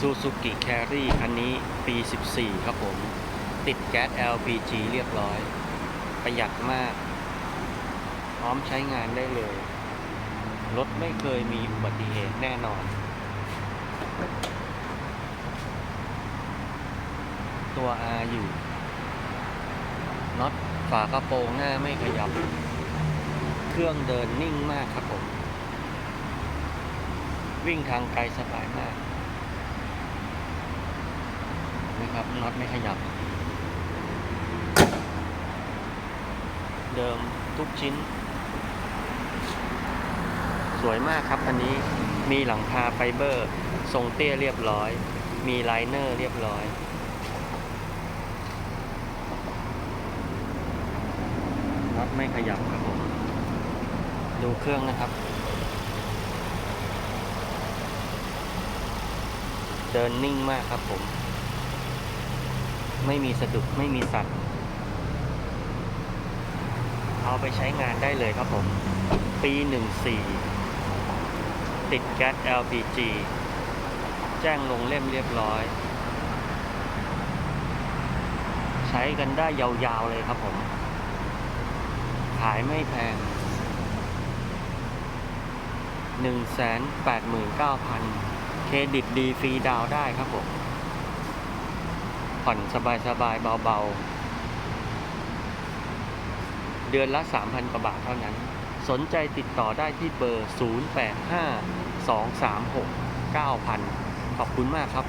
ซูซูกิแครี่คันนี้ปี 14 ครับผม ติดแก๊ส LPG เรียบร้อย ประหยัดมาก พร้อมใช้งานได้เลย รถไม่เคยมีอุบัติเหตุแน่นอน ตัว R อยู่น็อตฝากระโปรงหน้าไม่ขยับ เครื่องเดินนิ่งมากครับผม วิ่งทางไกลสบายมากนะ ครับน็อตไม่ขยับ เดิมทุกชิ้น สวยมากครับอันนี้มีหลังคาไฟเบอร์ ทรงเตี้ยเรียบร้อย มีไลเนอร์เรียบร้อยน็อตไม่ขยับครับผม ดูเครื่องนะครับ เดินนิ่งมากครับผม ไม่มีสะดุดไม่มีสั่นเอาไปใช้งานได้เลยครับผม ปี 14 ติดแก๊ส LPG แจ้งลงเล่มเรียบร้อย ใช้กันได้ยาวๆเลยครับผม ขายไม่แพง 189,000 เครดิตดีฟรีดาวได้ครับผม ผ่อนสบายๆเบาๆ เดือนละ 3,000กว่าบาทเท่านั้น สนใจติดต่อได้ที่เบอร์ 0852369000 ขอบคุณมากครับ